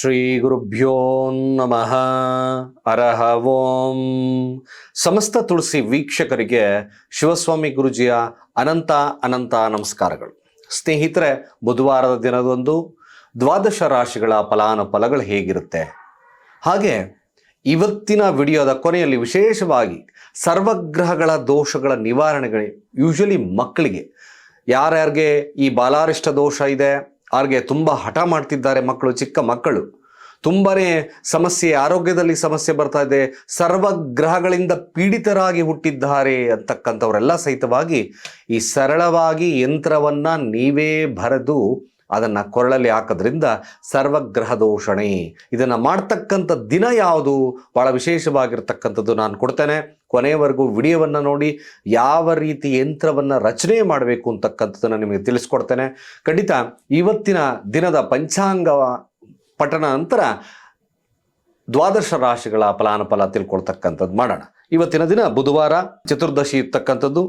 ಶ್ರೀ ಗುರುಭ್ಯೋ ನಮಃ. ಅರಹ ಓಂ. ಸಮಸ್ತ ತುಳಸಿ ವೀಕ್ಷಕರಿಗೆ ಶಿವಸ್ವಾಮಿ ಗುರುಜಿಯ ಅನಂತ ಅನಂತ ನಮಸ್ಕಾರಗಳು. ಸ್ನೇಹಿತರೆ, ಬುಧವಾರದ ದಿನದಂದು ದ್ವಾದಶ ರಾಶಿಗಳ ಫಲಾನುಫಲಗಳು ಹೇಗಿರುತ್ತೆ? ಹಾಗೆ ಇವತ್ತಿನ ವಿಡಿಯೋದ ಕೊನೆಯಲ್ಲಿ ವಿಶೇಷವಾಗಿ ಸರ್ವಗ್ರಹಗಳ ದೋಷಗಳ ನಿವಾರಣೆಗಳು ಯೂಶಲಿ ಮಕ್ಕಳಿಗೆ ಯಾರ್ಯಾರಿಗೆ ಈ ಬಾಲಾರಿಷ್ಟ ದೋಷ ಇದೆ ಅವ್ರಿಗೆ ತುಂಬ ಹಠ ಮಾಡ್ತಿದ್ದಾರೆ ಮಕ್ಕಳು, ಚಿಕ್ಕ ಮಕ್ಕಳು. ತುಂಬಾನೇ ಸಮಸ್ಯೆ, ಆರೋಗ್ಯದಲ್ಲಿ ಸಮಸ್ಯೆ ಬರ್ತಾ ಇದೆ. ಸರ್ವಗ್ರಹಗಳಿಂದ ಪೀಡಿತರಾಗಿ ಹುಟ್ಟಿದ್ದಾರೆ ಅಂತಕ್ಕಂಥವರೆಲ್ಲ ಸಹಿತವಾಗಿ ಈ ಸರಳವಾಗಿ ಯಂತ್ರವನ್ನ ನೀವೇ ಬರೆದು ಅದನ್ನ ಕೊರಳಲ್ಲಿ ಹಾಕೋದ್ರಿಂದ ಸರ್ವಗ್ರಹ ದೋಷಣೆ ಇದನ್ನು ಮಾಡ್ತಕ್ಕಂಥ ದಿನ ಯಾವುದು? ಭಾಳ ವಿಶೇಷವಾಗಿರ್ತಕ್ಕಂಥದ್ದು ನಾನು ಕೊಡ್ತೇನೆ. ಕೊನೆಯವರೆಗೂ ವಿಡಿಯೋವನ್ನು ನೋಡಿ ಯಾವ ರೀತಿ ಯಂತ್ರವನ್ನು ರಚನೆ ಮಾಡಬೇಕು ಅಂತಕ್ಕಂಥದ್ದನ್ನು ನಿಮಗೆ ತಿಳಿಸ್ಕೊಡ್ತೇನೆ. ಖಂಡಿತ ಇವತ್ತಿನ ದಿನದ ಪಂಚಾಂಗ ಪಠಣ ನಂತರ ದ್ವಾದಶ ರಾಶಿಗಳ ಫಲಾನುಫಲ ತಿಳ್ಕೊಳ್ತಕ್ಕಂಥದ್ದು ಮಾಡೋಣ. ಇವತ್ತಿನ ದಿನ ಬುಧವಾರ, ಚತುರ್ದಶಿ ಇರ್ತಕ್ಕಂಥದ್ದು,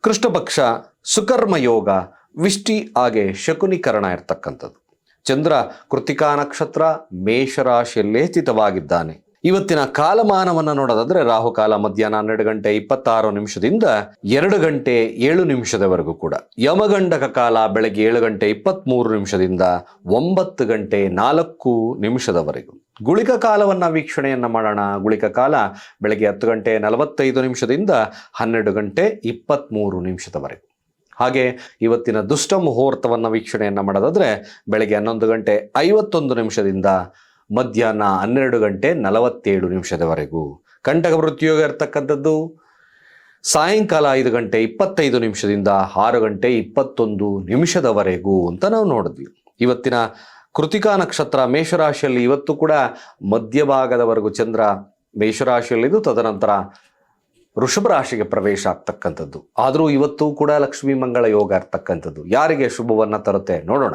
ಕೃಷ್ಣಪಕ್ಷ, ಸುಕರ್ಮ ಯೋಗ ವಿಷ್ಟಿ ಹಾಗೆ ಶಕುನೀಕರಣ ಇರ್ತಕ್ಕಂಥದ್ದು. ಚಂದ್ರ ಕೃತಿಕಾ ನಕ್ಷತ್ರ ಮೇಷರಾಶಿಯಲ್ಲೇ ಸ್ಥಿತವಾಗಿದ್ದಾನೆ. ಇವತ್ತಿನ ಕಾಲಮಾನವನ್ನು ನೋಡೋದಾದ್ರೆ ರಾಹುಕಾಲ ಮಧ್ಯಾಹ್ನ ಹನ್ನೆರಡು ಗಂಟೆ ಇಪ್ಪತ್ತಾರು ನಿಮಿಷದಿಂದ ಎರಡು ಗಂಟೆ ಏಳು ನಿಮಿಷದವರೆಗೂ ಕೂಡ. ಯಮಗಂಡಕ ಕಾಲ ಬೆಳಗ್ಗೆ ಏಳು ಗಂಟೆ ಇಪ್ಪತ್ತ್ಮೂರು ನಿಮಿಷದಿಂದ ಒಂಬತ್ತು ಗಂಟೆ ನಾಲ್ಕು ನಿಮಿಷದವರೆಗೂ. ಗುಳಿಕ ಕಾಲವನ್ನ ವೀಕ್ಷಣೆಯನ್ನ ಮಾಡೋಣ. ಗುಳಿಕ ಕಾಲ ಬೆಳಗ್ಗೆ ಹತ್ತು ಗಂಟೆ ನಲವತ್ತೈದು ನಿಮಿಷದಿಂದ ಹನ್ನೆರಡು ಗಂಟೆ ಇಪ್ಪತ್ತ್ಮೂರು ನಿಮಿಷದವರೆಗೂ. ಹಾಗೆ ಇವತ್ತಿನ ದುಷ್ಟ ಮುಹೂರ್ತವನ್ನು ವೀಕ್ಷಣೆಯನ್ನು ಮಾಡೋದಾದರೆ ಬೆಳಗ್ಗೆ ಹನ್ನೊಂದು ಗಂಟೆ ಐವತ್ತೊಂದು ನಿಮಿಷದಿಂದ ಮಧ್ಯಾಹ್ನ ಹನ್ನೆರಡು ಗಂಟೆ ನಲವತ್ತೇಳು ನಿಮಿಷದವರೆಗೂ. ಕಂಟಕ ವೃತ್ತಿಯೋಗ ಇರ್ತಕ್ಕಂಥದ್ದು. ಸಾಯಂಕಾಲ ಐದು ಗಂಟೆ ಇಪ್ಪತ್ತೈದು ನಿಮಿಷದಿಂದ ಆರು ಗಂಟೆ ಇಪ್ಪತ್ತೊಂದು ನಿಮಿಷದವರೆಗೂ ಅಂತ ನಾವು ನೋಡಿದ್ವಿ. ಇವತ್ತಿನ ಕೃತಿಕಾ ನಕ್ಷತ್ರ ಮೇಷರಾಶಿಯಲ್ಲಿ ಇವತ್ತು ಕೂಡ ಮಧ್ಯಭಾಗದವರೆಗೂ ಚಂದ್ರ ಮೇಷರಾಶಿಯಲ್ಲಿದ್ದು ತದನಂತರ ವೃಷಭ ರಾಶಿಗೆ ಪ್ರವೇಶ ಆಗ್ತಕ್ಕಂಥದ್ದು. ಆದರೂ ಇವತ್ತು ಕೂಡ ಲಕ್ಷ್ಮೀ ಮಂಗಳ ಯೋಗ ಇರ್ತಕ್ಕಂಥದ್ದು ಯಾರಿಗೆ ಶುಭವನ್ನ ತರುತ್ತೆ ನೋಡೋಣ.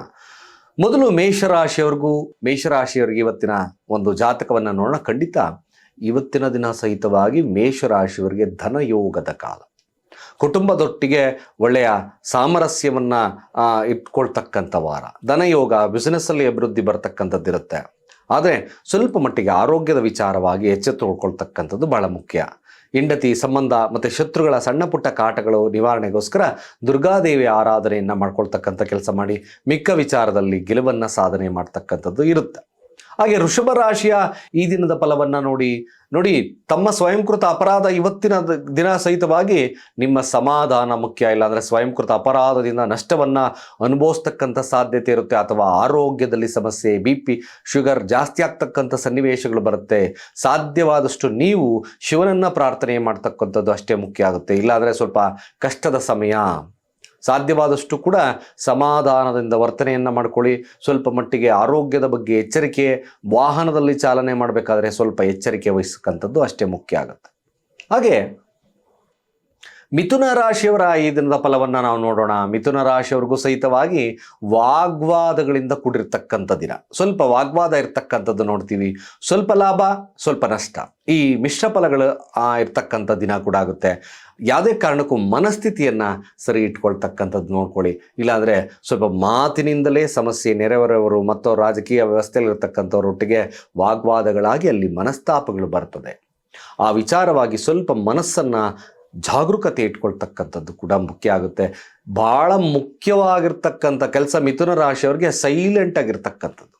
ಮೊದಲು ಮೇಷರಾಶಿಯವ್ರಿಗೂ, ಮೇಷರಾಶಿಯವರಿಗೆ ಇವತ್ತಿನ ಒಂದು ಜಾತಕವನ್ನು ನೋಡೋಣ. ಖಂಡಿತ ಇವತ್ತಿನ ದಿನ ಸಹಿತವಾಗಿ ಮೇಷರಾಶಿಯವರಿಗೆ ಧನಯೋಗದ ಕಾಲ. ಕುಟುಂಬದೊಟ್ಟಿಗೆ ಒಳ್ಳೆಯ ಸಾಮರಸ್ಯವನ್ನ ಇಟ್ಕೊಳ್ತಕ್ಕಂಥ ವಾರ. ಧನಯೋಗ ಬಿಸ್ನೆಸ್ಸಲ್ಲಿ ಅಭಿವೃದ್ಧಿ ಬರ್ತಕ್ಕಂಥದ್ದಿರುತ್ತೆ ಆದರೆ ಸ್ವಲ್ಪ ಮಟ್ಟಿಗೆ ಆರೋಗ್ಯದ ವಿಚಾರವಾಗಿ ಎಚ್ಚೆತ್ತುಕೊಳ್ತಕ್ಕಂಥದ್ದು ಬಹಳ ಮುಖ್ಯ. ಹೆಂಡತಿ ಸಂಬಂಧ ಮತ್ತು ಶತ್ರುಗಳ ಸಣ್ಣ ಪುಟ್ಟ ಕಾಟಗಳು ನಿವಾರಣೆಗೋಸ್ಕರ ದುರ್ಗಾದೇವಿ ಆರಾಧನೆಯನ್ನು ಮಾಡ್ಕೊಳ್ತಕ್ಕಂಥ ಕೆಲಸ ಮಾಡಿ ಮಿಕ್ಕ ವಿಚಾರದಲ್ಲಿ ಗೆಲುವನ್ನು ಸಾಧನೆ ಮಾಡ್ತಕ್ಕಂಥದ್ದು ಇರುತ್ತೆ. ಹಾಗೆ ವೃಷಭ ರಾಶಿಯ ಈ ದಿನದ ಫಲವನ್ನ ನೋಡಿ ನೋಡಿ ತಮ್ಮ ಸ್ವಯಂಕೃತ ಅಪರಾಧ ಇವತ್ತಿನ ದಿನ ಸಹಿತವಾಗಿ ನಿಮ್ಮ ಸಮಾಧಾನ ಮುಖ್ಯ. ಇಲ್ಲ ಅಂದ್ರೆ ಸ್ವಯಂಕೃತ ಅಪರಾಧದಿಂದ ನಷ್ಟವನ್ನ ಅನುಭವಿಸ್ತಕ್ಕಂಥ ಸಾಧ್ಯತೆ ಇರುತ್ತೆ, ಅಥವಾ ಆರೋಗ್ಯದಲ್ಲಿ ಸಮಸ್ಯೆ, ಬಿ ಪಿ, ಶುಗರ್ ಜಾಸ್ತಿ ಆಗ್ತಕ್ಕಂಥ ಸನ್ನಿವೇಶಗಳು ಬರುತ್ತೆ. ಸಾಧ್ಯವಾದಷ್ಟು ನೀವು ಶಿವನನ್ನ ಪ್ರಾರ್ಥನೆ ಮಾಡ್ತಕ್ಕಂಥದ್ದು ಅಷ್ಟೇ ಮುಖ್ಯ ಆಗುತ್ತೆ. ಇಲ್ಲಾಂದರೆ ಸ್ವಲ್ಪ ಕಷ್ಟದ ಸಮಯ. ಸಾಧ್ಯವಾದಷ್ಟು ಕೂಡ ಸಮಾಧಾನದಿಂದ ವರ್ತನೆಯನ್ನು ಮಾಡ್ಕೊಳ್ಳಿ. ಸ್ವಲ್ಪ ಮಟ್ಟಿಗೆ ಆರೋಗ್ಯದ ಬಗ್ಗೆ ಎಚ್ಚರಿಕೆ, ವಾಹನದಲ್ಲಿ ಚಾಲನೆ ಮಾಡಬೇಕಾದ್ರೆ ಸ್ವಲ್ಪ ಎಚ್ಚರಿಕೆ ವಹಿಸಕ್ಕಂಥದ್ದು ಅಷ್ಟೇ ಮುಖ್ಯ ಆಗುತ್ತೆ. ಹಾಗೆ ಮಿಥುನ ರಾಶಿಯವರ ಈ ದಿನದ ಫಲವನ್ನು ನಾವು ನೋಡೋಣ. ಮಿಥುನ ರಾಶಿಯವರಿಗೂ ಸಹಿತವಾಗಿ ವಾಗ್ವಾದಗಳಿಂದ ಕೂಡಿರ್ತಕ್ಕಂಥ ದಿನ. ಸ್ವಲ್ಪ ವಾಗ್ವಾದ ಇರ್ತಕ್ಕಂಥದ್ದು ನೋಡ್ತೀವಿ. ಸ್ವಲ್ಪ ಲಾಭ, ಸ್ವಲ್ಪ ನಷ್ಟ. ಈ ಮಿಶ್ರ ಫಲಗಳು ಇರ್ತಕ್ಕಂಥ ದಿನ ಕೂಡ ಆಗುತ್ತೆ. ಯಾವುದೇ ಕಾರಣಕ್ಕೂ ಮನಸ್ಥಿತಿಯನ್ನು ಸರಿ ಇಟ್ಕೊಳ್ತಕ್ಕಂಥದ್ದು ನೋಡ್ಕೊಳ್ಳಿ. ಇಲ್ಲಾಂದರೆ ಸ್ವಲ್ಪ ಮಾತಿನಿಂದಲೇ ಸಮಸ್ಯೆ ನೆರೆಹೊರೆಯವರು ಮತ್ತು ರಾಜಕೀಯ ವ್ಯವಸ್ಥೆಯಲ್ಲಿರ್ತಕ್ಕಂಥವರೊಟ್ಟಿಗೆ ವಾಗ್ವಾದಗಳಾಗಿ ಅಲ್ಲಿ ಮನಸ್ತಾಪಗಳು ಬರ್ತದೆ. ಆ ವಿಚಾರವಾಗಿ ಸ್ವಲ್ಪ ಮನಸ್ಸನ್ನ ಜಾಗರೂಕತೆ ಇಟ್ಕೊಳ್ತಕ್ಕಂಥದ್ದು ಕೂಡ ಮುಖ್ಯ ಆಗುತ್ತೆ. ಭಾಳ ಮುಖ್ಯವಾಗಿರ್ತಕ್ಕಂಥ ಕೆಲಸ ಮಿಥುನ ರಾಶಿಯವರಿಗೆ ಸೈಲೆಂಟ್ ಆಗಿರ್ತಕ್ಕಂಥದ್ದು.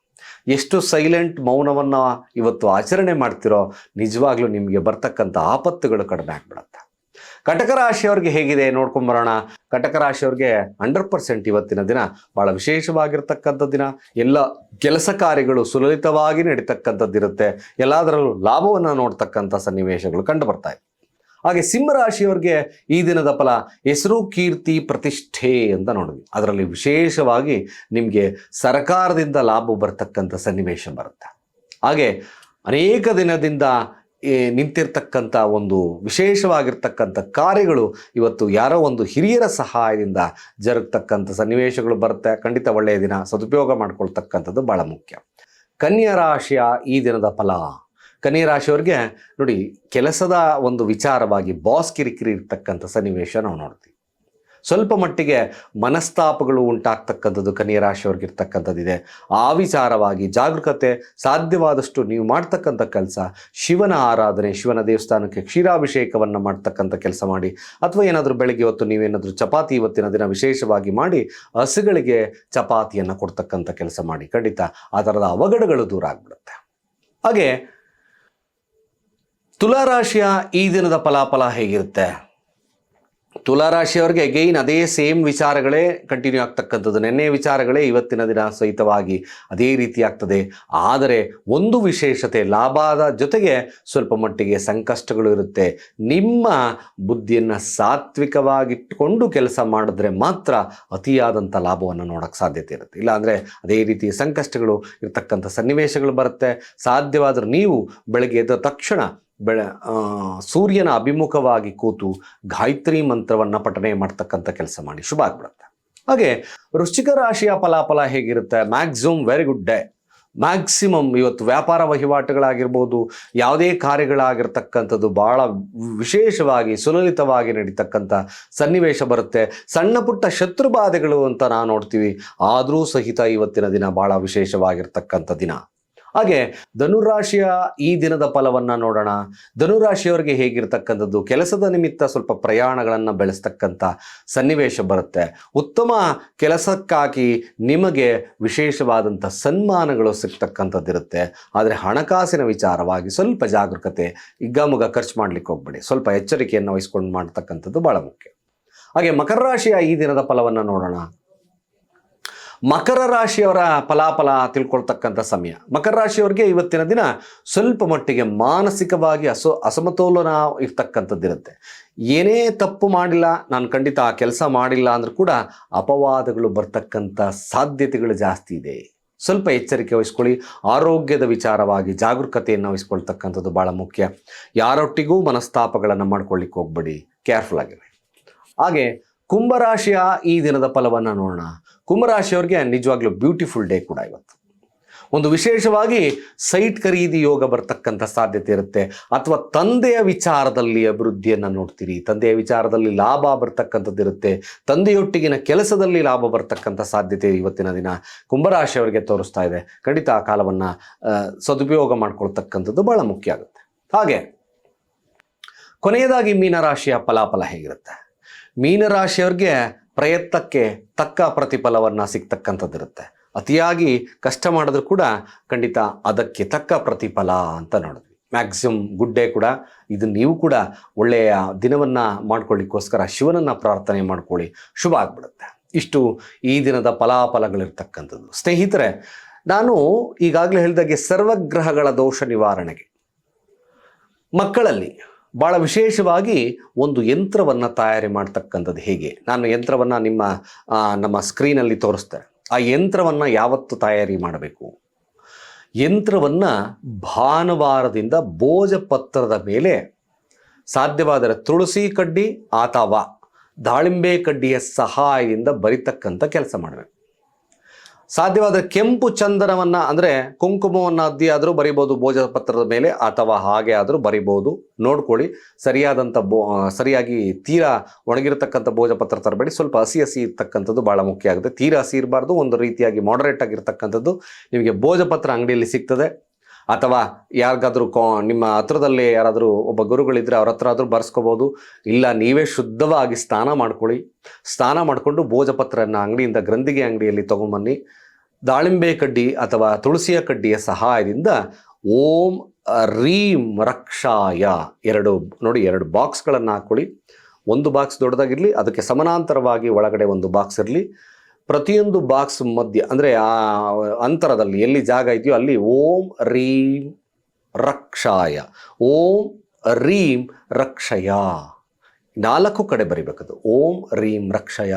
ಎಷ್ಟು ಸೈಲೆಂಟ್ ಮೌನವನ್ನು ಇವತ್ತು ಆಚರಣೆ ಮಾಡ್ತಿರೋ ನಿಜವಾಗ್ಲೂ ನಿಮಗೆ ಬರ್ತಕ್ಕಂಥ ಆಪತ್ತುಗಳು ಕಡಿಮೆ ಆಗ್ಬಿಡುತ್ತೆ. ಕಟಕ ರಾಶಿಯವ್ರಿಗೆ ಹೇಗಿದೆ ನೋಡ್ಕೊಂಬರೋಣ ಕಟಕ ರಾಶಿಯವ್ರಿಗೆ ಹಂಡ್ರೆಡ್ ಪರ್ಸೆಂಟ್ ಇವತ್ತಿನ ದಿನ ಬಹಳ ವಿಶೇಷವಾಗಿರ್ತಕ್ಕಂಥ ದಿನ. ಎಲ್ಲ ಕೆಲಸ ಕಾರ್ಯಗಳು ಸುಲಲಿತವಾಗಿ ನಡೀತಕ್ಕಂಥದ್ದಿರುತ್ತೆ. ಎಲ್ಲದರಲ್ಲೂ ಲಾಭವನ್ನು ನೋಡ್ತಕ್ಕಂಥ ಸನ್ನಿವೇಶಗಳು ಕಂಡು ಬರ್ತಾ ಇದೆ ಹಾಗೆ ಸಿಂಹರಾಶಿಯವರಿಗೆ ಈ ದಿನದ ಫಲ ಹೆಸರು, ಕೀರ್ತಿ, ಪ್ರತಿಷ್ಠೆ ಅಂತ ನೋಡಿದ್ವಿ. ಅದರಲ್ಲಿ ವಿಶೇಷವಾಗಿ ನಿಮಗೆ ಸರ್ಕಾರದಿಂದ ಲಾಭ ಬರ್ತಕ್ಕಂಥ ಸನ್ನಿವೇಶ ಬರುತ್ತೆ. ಹಾಗೆ ಅನೇಕ ದಿನದಿಂದ ನಿಂತಿರ್ತಕ್ಕಂಥ ಒಂದು ವಿಶೇಷವಾಗಿರ್ತಕ್ಕಂಥ ಕಾರ್ಯಗಳು ಇವತ್ತು ಯಾರೋ ಒಂದು ಹಿರಿಯರ ಸಹಾಯದಿಂದ ಜರುಗ್ತಕ್ಕಂಥ ಸನ್ನಿವೇಶಗಳು ಬರುತ್ತೆ. ಖಂಡಿತ ಒಳ್ಳೆಯ ದಿನ, ಸದುಪಯೋಗ ಮಾಡ್ಕೊಳ್ತಕ್ಕಂಥದ್ದು ಬಹಳ ಮುಖ್ಯ. ಕನ್ಯಾ ರಾಶಿಯ ಈ ದಿನದ ಫಲ ಕನ್ಯಾ ರಾಶಿಯವ್ರಿಗೆ ನೋಡಿ, ಕೆಲಸದ ಒಂದು ವಿಚಾರವಾಗಿ ಬಾಸ್ ಕಿರಿಕಿರಿ ಇರ್ತಕ್ಕಂಥ ಸನ್ನಿವೇಶ ನಾವು ನೋಡ್ತೀವಿ. ಸ್ವಲ್ಪ ಮಟ್ಟಿಗೆ ಮನಸ್ತಾಪಗಳು ಉಂಟಾಗ್ತಕ್ಕಂಥದ್ದು ಕನ್ಯಾ ರಾಶಿಯವ್ರಿಗೆ ಇರ್ತಕ್ಕಂಥದ್ದಿದೆ ಆ ವಿಚಾರವಾಗಿ ಜಾಗರೂಕತೆ ಸಾಧ್ಯವಾದಷ್ಟು ನೀವು ಮಾಡ್ತಕ್ಕಂಥ ಕೆಲಸ, ಶಿವನ ಆರಾಧನೆ, ಶಿವನ ದೇವಸ್ಥಾನಕ್ಕೆ ಕ್ಷೀರಾಭಿಷೇಕವನ್ನು ಮಾಡ್ತಕ್ಕಂಥ ಕೆಲಸ ಮಾಡಿ, ಅಥವಾ ಏನಾದರೂ ಬೆಳಗ್ಗೆ ಹೊತ್ತು ನೀವೇನಾದರೂ ಚಪಾತಿ ಇವತ್ತಿನ ದಿನ ವಿಶೇಷವಾಗಿ ಮಾಡಿ, ಹಸುಗಳಿಗೆ ಚಪಾತಿಯನ್ನು ಕೊಡ್ತಕ್ಕಂಥ ಕೆಲಸ ಮಾಡಿ ಖಂಡಿತ. ಆ ಥರದ ಅವಘಡಗಳು ದೂರ ಆಗ್ಬಿಡುತ್ತೆ. ಹಾಗೆ ತುಲಾರಾಶಿಯ ಈ ದಿನದ ಫಲಾಫಲ ಹೇಗಿರುತ್ತೆ? ತುಲಾರಾಶಿಯವರಿಗೆ ಅಗೈನ್ ಅದೇ ಸೇಮ್ ವಿಚಾರಗಳೇ ಕಂಟಿನ್ಯೂ ಆಗ್ತಕ್ಕಂಥದ್ದು. ನೆನ್ನೆ ವಿಚಾರಗಳೇ ಇವತ್ತಿನ ದಿನ ಸಹಿತವಾಗಿ ಅದೇ ರೀತಿ ಆಗ್ತದೆ. ಆದರೆ ಒಂದು ವಿಶೇಷತೆ, ಲಾಭದ ಜೊತೆಗೆ ಸ್ವಲ್ಪ ಮಟ್ಟಿಗೆ ಸಂಕಷ್ಟಗಳು ಇರುತ್ತೆ. ನಿಮ್ಮ ಬುದ್ಧಿಯನ್ನು ಸಾತ್ವಿಕವಾಗಿಟ್ಟುಕೊಂಡು ಕೆಲಸ ಮಾಡಿದ್ರೆ ಮಾತ್ರ ಅತಿಯಾದಂಥ ಲಾಭವನ್ನು ನೋಡೋಕ್ಕೆ ಸಾಧ್ಯತೆ ಇರುತ್ತೆ. ಇಲ್ಲಾಂದರೆ ಅದೇ ರೀತಿ ಸಂಕಷ್ಟಗಳು ಇರತಕ್ಕಂಥ ಸನ್ನಿವೇಶಗಳು ಬರುತ್ತೆ. ಸಾಧ್ಯವಾದರೆ ನೀವು ಬೆಳಗ್ಗೆ ಎದ್ದ ತಕ್ಷಣ ಬೆಳ ಸೂರ್ಯನ ಅಭಿಮುಖವಾಗಿ ಕೂತು ಗಾಯತ್ರಿ ಮಂತ್ರವನ್ನು ಪಠನೆ ಮಾಡ್ತಕ್ಕಂಥ ಕೆಲಸ ಮಾಡಿ. ಶುಭ ಆಗ್ಬಿಡುತ್ತೆ. ಹಾಗೆ ವೃಶ್ಚಿಕ ರಾಶಿಯ ಫಲಾಫಲ ಹೇಗಿರುತ್ತೆ? Maximum very good day maximum ಇವತ್ತು ವ್ಯಾಪಾರ ವಹಿವಾಟುಗಳಾಗಿರ್ಬೋದು, ಯಾವುದೇ ಕಾರ್ಯಗಳಾಗಿರ್ತಕ್ಕಂಥದ್ದು ಭಾಳ ವಿಶೇಷವಾಗಿ ಸುಲಲಿತವಾಗಿ ನಡೀತಕ್ಕಂಥ ಸನ್ನಿವೇಶ ಬರುತ್ತೆ. ಸಣ್ಣ ಪುಟ್ಟ ಶತ್ರು ಅಂತ ನಾವು ನೋಡ್ತೀವಿ. ಆದರೂ ಸಹಿತ ಇವತ್ತಿನ ದಿನ ಭಾಳ ವಿಶೇಷವಾಗಿರ್ತಕ್ಕಂಥ ದಿನ. ಹಾಗೆ ಧನುರಾಶಿಯ ಈ ದಿನದ ಫಲವನ್ನು ನೋಡೋಣ. ಧನುರಾಶಿಯವರಿಗೆ ಹೇಗಿರ್ತಕ್ಕಂಥದ್ದು? ಕೆಲಸದ ನಿಮಿತ್ತ ಸ್ವಲ್ಪ ಪ್ರಯಾಣಗಳನ್ನು ಬೆಳೆಸ್ತಕ್ಕಂಥ ಸನ್ನಿವೇಶ ಬರುತ್ತೆ. ಉತ್ತಮ ಕೆಲಸಕ್ಕಾಗಿ ನಿಮಗೆ ವಿಶೇಷವಾದಂಥ ಸನ್ಮಾನಗಳು ಸಿಗ್ತಕ್ಕಂಥದ್ದಿರುತ್ತೆ. ಆದರೆ ಹಣಕಾಸಿನ ವಿಚಾರವಾಗಿ ಸ್ವಲ್ಪ ಜಾಗರೂಕತೆ ಹಿಗ್ಗಾಮುಗ ಖರ್ಚು ಮಾಡ್ಲಿಕ್ಕೆ ಹೋಗ್ಬೇಡಿ. ಸ್ವಲ್ಪ ಎಚ್ಚರಿಕೆಯನ್ನು ವಹಿಸ್ಕೊಂಡು ಮಾಡ್ತಕ್ಕಂಥದ್ದು ಭಾಳ ಮುಖ್ಯ. ಹಾಗೆ ಮಕರ ರಾಶಿಯ ಈ ದಿನದ ಫಲವನ್ನು ನೋಡೋಣ. ಮಕರ ರಾಶಿಯವರ ಫಲಾಫಲ ತಿಳ್ಕೊಳ್ತಕ್ಕಂಥ ಸಮಯ. ಮಕರ ರಾಶಿಯವರಿಗೆ ಇವತ್ತಿನ ದಿನ ಸ್ವಲ್ಪ ಮಟ್ಟಿಗೆ ಮಾನಸಿಕವಾಗಿ ಅಸೋ, ಅಸಮತೋಲನ ಇರ್ತಕ್ಕಂಥದ್ದಿರುತ್ತೆ. ಏನೇ ತಪ್ಪು ಮಾಡಿಲ್ಲ, ನಾನು ಖಂಡಿತ ಆ ಕೆಲಸ ಮಾಡಿಲ್ಲ ಅಂದರೂ ಕೂಡ ಅಪವಾದಗಳು ಬರ್ತಕ್ಕಂಥ ಸಾಧ್ಯತೆಗಳು ಜಾಸ್ತಿ ಇದೆ. ಸ್ವಲ್ಪ ಎಚ್ಚರಿಕೆ ವಹಿಸ್ಕೊಳ್ಳಿ. ಆರೋಗ್ಯದ ವಿಚಾರವಾಗಿ ಜಾಗರೂಕತೆಯನ್ನು ವಹಿಸ್ಕೊಳ್ತಕ್ಕಂಥದ್ದು ಭಾಳ ಮುಖ್ಯ. ಯಾರೊಟ್ಟಿಗೂ ಮನಸ್ತಾಪಗಳನ್ನು ಮಾಡ್ಕೊಳ್ಳಿಕ್ಕೆ ಹೋಗ್ಬೇಡಿ. ಕೇರ್ಫುಲ್ ಆಗಿರಿ. ಹಾಗೆ ಕುಂಭರಾಶಿಯ ಈ ದಿನದ ಫಲವನ್ನು ನೋಡೋಣ. ಕುಂಭರಾಶಿಯವರಿಗೆ ನಿಜವಾಗ್ಲೂ ಬ್ಯೂಟಿಫುಲ್ ಡೇ ಕೂಡ ಇವತ್ತು. ಒಂದು ವಿಶೇಷವಾಗಿ ಸೈಟ್ ಖರೀದಿ ಯೋಗ ಬರ್ತಕ್ಕಂಥ ಸಾಧ್ಯತೆ ಇರುತ್ತೆ. ಅಥವಾ ತಂದೆಯ ವಿಚಾರದಲ್ಲಿ ಅಭಿವೃದ್ಧಿಯನ್ನು ನೋಡ್ತೀರಿ. ತಂದೆಯ ವಿಚಾರದಲ್ಲಿ ಲಾಭ ಬರ್ತಕ್ಕಂಥದ್ದು ಇರುತ್ತೆ. ತಂದೆಯೊಟ್ಟಿಗಿನ ಕೆಲಸದಲ್ಲಿ ಲಾಭ ಬರ್ತಕ್ಕಂಥ ಸಾಧ್ಯತೆ ಇವತ್ತಿನ ದಿನ ಕುಂಭರಾಶಿಯವರಿಗೆ ತೋರಿಸ್ತಾ ಇದೆ. ಖಂಡಿತ ಆ ಕಾಲವನ್ನು ಸದುಪಯೋಗ ಮಾಡ್ಕೊಳ್ತಕ್ಕಂಥದ್ದು ಬಹಳ ಮುಖ್ಯ ಆಗುತ್ತೆ. ಹಾಗೆ, ಕೊನೆಯದಾಗಿ ಮೀನರಾಶಿಯ ಫಲಾಫಲ ಹೇಗಿರುತ್ತೆ? ಮೀನರಾಶಿಯವ್ರಿಗೆ ಪ್ರಯತ್ನಕ್ಕೆ ತಕ್ಕ ಪ್ರತಿಫಲವನ್ನು ಸಿಗ್ತಕ್ಕಂಥದ್ದಿರುತ್ತೆ. ಅತಿಯಾಗಿ ಕಷ್ಟ ಮಾಡಿದ್ರು ಕೂಡ ಖಂಡಿತ ಅದಕ್ಕೆ ತಕ್ಕ ಪ್ರತಿಫಲ ಅಂತ ನೋಡಿದ್ವಿ. ಮ್ಯಾಕ್ಸಿಮಮ್ ಗುಡ್ ಡೇ ಕೂಡ ಇದು ನೀವು ಕೂಡ ಒಳ್ಳೆಯ ದಿನವನ್ನು ಮಾಡ್ಕೊಳ್ಳಿಕ್ಕೋಸ್ಕರ ಶಿವನನ್ನು ಪ್ರಾರ್ಥನೆ ಮಾಡ್ಕೊಳ್ಳಿ, ಶುಭ ಆಗ್ಬಿಡುತ್ತೆ. ಇಷ್ಟು ಈ ದಿನದ ಫಲಾಫಲಗಳಿರ್ತಕ್ಕಂಥದ್ದು. ಸ್ನೇಹಿತರೆ, ನಾನು ಈಗಾಗಲೇ ಹೇಳಿದಾಗೆ ಸರ್ವಗ್ರಹಗಳ ದೋಷ ನಿವಾರಣೆಗೆ. ಮಕ್ಕಳಲ್ಲಿ ಭಾಳ ವಿಶೇಷವಾಗಿ ಒಂದು ಯಂತ್ರವನ್ನು ತಯಾರಿ ಮಾಡ್ತಕ್ಕಂಥದ್ದು ಹೇಗೆ? ನಾನು ಯಂತ್ರವನ್ನು ನಿಮ್ಮ ನಮ್ಮ ಸ್ಕ್ರೀನಲ್ಲಿ ತೋರಿಸ್ತೇನೆ. ಆ ಯಂತ್ರವನ್ನು ಯಾವತ್ತು ತಯಾರಿ ಮಾಡಬೇಕು? ಯಂತ್ರವನ್ನು ಭಾನುವಾರದಿಂದ ಭೋಜಪತ್ರದ ಮೇಲೆ ಸಾಧ್ಯವಾದರೆ ತುಳಸಿ ಕಡ್ಡಿ ಅಥವಾ ದಾಳಿಂಬೆ ಕಡ್ಡಿಯ ಸಹಾಯದಿಂದ ಬರಿತಕ್ಕಂಥ ಕೆಲಸ ಮಾಡಬೇಕು. ಸಾಧ್ಯವಾದರೆ ಕೆಂಪು ಚಂದನವನ್ನು ಅಂದರೆ ಕುಂಕುಮವನ್ನು ಅದ್ದಿ ಆದರೂ ಬರಿಬೋದು, ಭೋಜಪತ್ರದ ಮೇಲೆ ಅಥವಾ ಹಾಗೆ ಆದರೂ ಬರಿಬೋದು. ನೋಡ್ಕೊಳ್ಳಿ. ಸರಿಯಾದಂಥ ಬೋ ಸರಿಯಾಗಿ ತೀರಾ ಒಣಗಿರತಕ್ಕಂಥ ಭೋಜಪತ್ರ ತರಬೇಡಿ. ಸ್ವಲ್ಪ ಹಸಿ ಹಸಿ ಇರ್ತಕ್ಕಂಥದ್ದು ಭಾಳ ಮುಖ್ಯ ಆಗುತ್ತೆ. ತೀರಾ ಹಸಿ ಇರಬಾರ್ದು. ಒಂದು ರೀತಿಯಾಗಿ ಮಾಡರೇಟ್ ಆಗಿರ್ತಕ್ಕಂಥದ್ದು ನಿಮಗೆ ಭೋಜಪತ್ರ ಅಂಗಡಿಯಲ್ಲಿ ಸಿಗ್ತದೆ. ಅಥವಾ ಯಾರಿಗಾದ್ರೂ ಕಾ, ನಿಮ್ಮ ಹತ್ರದಲ್ಲೇ ಯಾರಾದರೂ ಒಬ್ಬ ಗುರುಗಳಿದ್ದರೆ ಅವ್ರ ಹತ್ರ ಆದರೂ ಬರ್ಸ್ಕೋಬೋದು. ಇಲ್ಲ, ನೀವೇ ಶುದ್ಧವಾಗಿ ಸ್ನಾನ ಮಾಡ್ಕೊಳ್ಳಿ. ಸ್ನಾನ ಮಾಡಿಕೊಂಡು ಭೋಜಪತ್ರನ ಅಂಗಡಿಯಿಂದ, ಗ್ರಂಥಿಗೆ ಅಂಗಡಿಯಲ್ಲಿ ತೊಗೊಂಬನ್ನಿ. ದಾಳಿಂಬೆ ಕಡ್ಡಿ ಅಥವಾ ತುಳಸಿಯ ಕಡ್ಡಿಯ ಸಹಾಯದಿಂದ ಓಂ ರೀಂ ರಕ್ಷಾಯ ಎರಡು, ನೋಡಿ ಎರಡು ಬಾಕ್ಸ್ಗಳನ್ನು ಹಾಕ್ಕೊಳ್ಳಿ ಒಂದು ಬಾಕ್ಸ್ ದೊಡ್ಡದಾಗಿರಲಿ, ಅದಕ್ಕೆ ಸಮಾನಾಂತರವಾಗಿ ಒಳಗಡೆ ಒಂದು ಬಾಕ್ಸ್ ಇರಲಿ. ಪ್ರತಿಯೊಂದು ಬಾಕ್ಸ್ ಮಧ್ಯ, ಅಂದರೆ ಆ ಅಂತರದಲ್ಲಿ ಎಲ್ಲಿ ಜಾಗ ಇದೆಯೋ ಅಲ್ಲಿ ಓಂ ರೀಂ ರಕ್ಷಾಯ, ಓಂ ರೀಂ ರಕ್ಷಯ. ನಾಲ್ಕು ಕಡೆ ಬರಿಬೇಕದು ಓಂ ರೀಂ ರಕ್ಷಯ,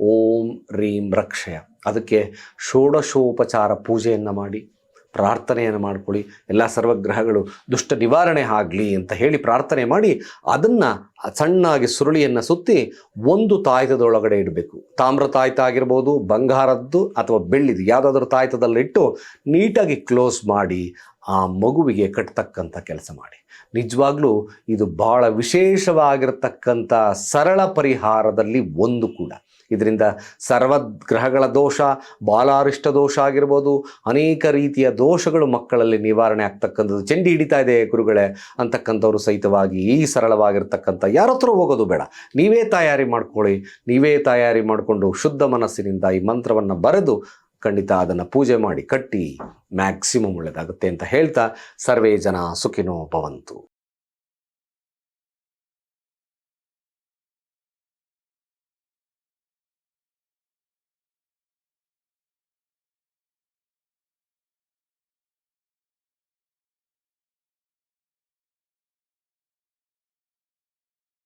ಓಂ ರೀಂ ರಕ್ಷಯ. ಅದಕ್ಕೆ ಷೋಡಶೋಪಚಾರ ಪೂಜೆಯನ್ನು ಮಾಡಿ. ಪ್ರಾರ್ಥನೆಯನ್ನು ಮಾಡಿಕೊಳ್ಳಿ. ಎಲ್ಲ ಸರ್ವಗ್ರಹಗಳು ದುಷ್ಟ ನಿವಾರಣೆ ಆಗಲಿ ಅಂತ ಹೇಳಿ ಪ್ರಾರ್ಥನೆ ಮಾಡಿ, ಅದನ್ನು ಸಣ್ಣಾಗಿ ಸುರುಳಿಯನ್ನು ಸುತ್ತಿ ಒಂದು ತಾಯ್ತದೊಳಗಡೆ ಇಡಬೇಕು. ತಾಮ್ರ ತಾಯ್ತ ಆಗಿರ್ಬೋದು, ಬಂಗಾರದ್ದು ಅಥವಾ ಬೆಳ್ಳಿದು ಯಾವುದಾದ್ರೂ ತಾಯ್ತದಲ್ಲಿಟ್ಟು ನೀಟಾಗಿ ಕ್ಲೋಸ್ ಮಾಡಿ, ಆ ಮಗುವಿಗೆ ಕಟ್ತಕ್ಕಂಥ ಕೆಲಸ ಮಾಡಿ. ನಿಜವಾಗ್ಲೂ ಇದು ಬಹಳ ವಿಶೇಷವಾಗಿರತಕ್ಕಂಥ ಸರಳ ಪರಿಹಾರದಲ್ಲಿ ಒಂದು ಕೂಡ. ಇದರಿಂದ ಸರ್ವಗ್ರಹಗಳ ದೋಷ, ಬಾಲಾರಿಷ್ಟ ದೋಷ ಆಗಿರ್ಬೋದು, ಅನೇಕ ರೀತಿಯ ದೋಷಗಳು ಮಕ್ಕಳಲ್ಲಿ ನಿವಾರಣೆ ಆಗ್ತಕ್ಕಂಥದ್ದು. ಚೆಂಡಿ ಹಿಡಿತಾ ಇದೆ ಗುರುಗಳೇ ಅಂತಕ್ಕಂಥವ್ರು ಸಹಿತವಾಗಿ ಈ ಸರಳವಾಗಿರ್ತಕ್ಕಂಥ ಯಾರ ಹತ್ರ ಹೋಗೋದು ಬೇಡ. ನೀವೇ ತಯಾರಿ ಮಾಡ್ಕೊಳ್ಳಿ. ನೀವೇ ತಯಾರಿ ಮಾಡಿಕೊಂಡು ಶುದ್ಧ ಮನಸ್ಸಿನಿಂದ ಈ ಮಂತ್ರವನ್ನು ಬರೆದು ಖಂಡಿತ ಅದನ್ನು ಪೂಜೆ ಮಾಡಿ ಕಟ್ಟಿ ಮ್ಯಾಕ್ಸಿಮಮ್ ಒಳ್ಳೆಯದಾಗುತ್ತೆ ಅಂತ ಹೇಳ್ತಾ ಸರ್ವೇ ಜನ ಸುಖಿನೋ ಭವಂತು.